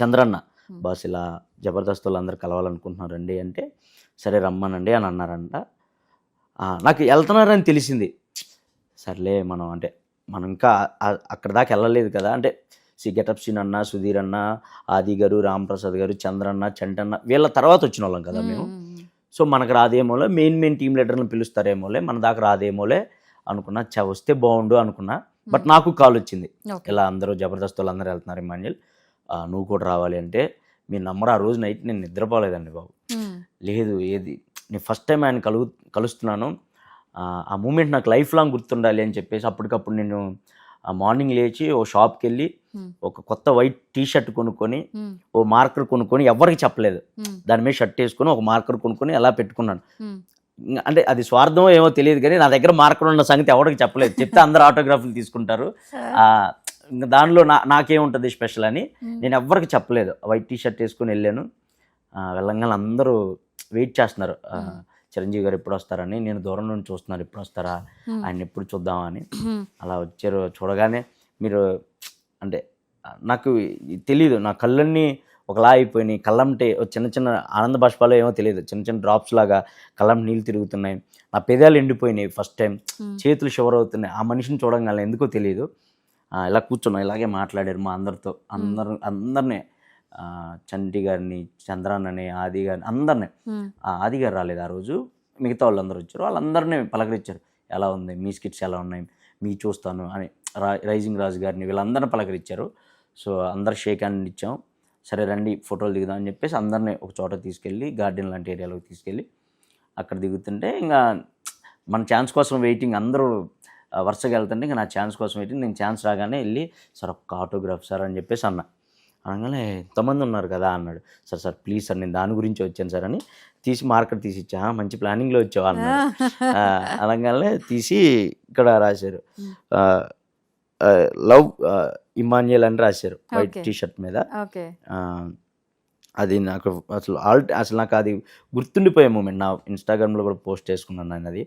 Chandranna. Boss ఇలా జబర్దస్త్ వాళ్ళు అందరు కలవాలనుకుంటున్నారండి అంటే సరే రమ్మనండి అని అన్నారంట. నాకు వెళ్తున్నారని తెలిసింది. సర్లే మనం అంటే మనం ఇంకా అక్కడ దాకా వెళ్ళలేదు కదా అంటే సి గెటప్ సీన్ అన్న సుధీర్ అన్న ఆది గారు రాంప్రసాద్ గారు చంద్రన్న చంటన్న వీళ్ళ తర్వాత వచ్చిన వాళ్ళం కదా మేము. సో మనకు రాదేమోలే మెయిన్ మెయిన్ టీం లీడర్లను పిలుస్తారేమోలే మన దాకా రాదేమోలే అనుకున్నా చ వస్తే బాగుండు అనుకున్నా బట్ నాకు కాల్ వచ్చింది. ఇలా అందరూ జబర్దస్త్ వాళ్ళు అందరూ వెళ్తున్నారు ఇమాన్యుల్ నువ్వు కూడా రావాలి అంటే మీ నంబర్ ఆ రోజు నైట్ నేను నిద్రపోలేదండి బాబు. లేదు ఏది? నేను ఫస్ట్ టైం ఆయన కలుగు కలుస్తున్నాను. ఆ, మూమెంట్ నాకు లైఫ్ లాంగ్ గుర్తుండాలి అని చెప్పేసి అప్పటికప్పుడు నేను మార్నింగ్ లేచి ఓ షాప్కి వెళ్ళి ఒక కొత్త వైట్ టీ షర్ట్ కొనుక్కొని ఓ మార్కర్ కొనుక్కొని ఎవరికి చెప్పలేదు. దాని మీద షర్ట్ వేసుకొని ఒక మార్కర్ కొనుక్కొని అలా పెట్టుకున్నాను. అంటే అది స్వార్థమో ఏమో తెలియదు కానీ నా దగ్గర మార్కర్ ఉన్న సంగతి ఎవరికి చెప్పలేదు. చెప్తే అందరు ఆటోగ్రాఫ్లు తీసుకుంటారు. దానిలో నా నాకేముంటుంది స్పెషల్ అని నేను ఎవ్వరికి చెప్పలేదు. వైట్ టీ షర్ట్ వేసుకొని వెళ్ళాను. ఆ, వెళ్ళంగానే అందరూ వెయిట్ చేస్తున్నారు. చిరంజీవి గారు ఎప్పుడు వస్తారని నేను దూరం నుండి చూస్తున్నారు ఎప్పుడు వస్తారా ఆయన ఎప్పుడు చూద్దామని. అలా వచ్చారు. చూడగానే మీరు అంటే నాకు తెలియదు నా కళ్ళన్నీ ఒకలా అయిపోయినాయి. కళ్ళంటే చిన్న చిన్న ఆనంద బాష్పాలు ఏమో తెలియదు చిన్న చిన్న డ్రాప్స్ లాగా కళ్ళం నీళ్ళు తిరుగుతున్నాయి. నా పెదాలు ఎండిపోయినాయి ఫస్ట్ టైం చేతులు షవర్ అవుతున్నాయి. ఆ మనిషిని చూడగానే ఎందుకో తెలియదు ఇలా కూర్చున్నాం ఇలాగే మాట్లాడారు మా అందరితో. అందరు అందరినీ చంటి గారిని చంద్రాన్నని ఆది గారిని అందరినీ. ఆ, ఆది గారు రాలేదు ఆ రోజు. మిగతా వాళ్ళందరూ వచ్చారు. వాళ్ళందరినీ పలకరించారు. ఎలా ఉంది? మీ స్కిట్స్ ఎలా ఉన్నాయి? మీ చూస్తాను అని రా రైజింగ్ రాజు గారిని వీళ్ళందరినీ పలకరించారు. సో అందరు షేక్ హ్యాండ్ ఇచ్చాం. సరే రండి ఫోటోలు దిగుదాం అని చెప్పేసి అందరినీ ఒక చోట తీసుకెళ్ళి గార్డెన్ లాంటి ఏరియాలోకి తీసుకెళ్ళి అక్కడ దిగుతుంటే ఇంకా మన ఛాన్స్ కోసం వెయిటింగ్ అందరూ వరుసగా వెళ్తుంటే ఇంకా నా ఛాన్స్ కోసం వెయిటింగ్ నేను ఛాన్స్ రాగానే వెళ్ళి సార్ ఒక్క ఆటోగ్రాఫ్ సార్ అని చెప్పేసి అన్నా. అనగానే ఎంతమంది ఉన్నారు కదా అన్నాడు. సార్ సార్ ప్లీజ్ సార్ నేను దాని గురించి వచ్చాను సార్ అని తీసి మార్కెట్ తీసి ఇచ్చా "ఆ, మంచి ప్లానింగ్లో వచ్చావా అన్నాడు. అనగానే తీసి ఇక్కడ రాశారు. లవ్ ఇమాన్యుయల్ అని రాశారు. వైట్. టీ షర్ట్ మీద. అది నాకు అసలు ఆల్ అసలు నాకు అది గుర్తుండిపోయే మూమెంట్. నా ఇన్స్టాగ్రామ్లో కూడా పోస్ట్ చేసుకున్నాను నేను అది.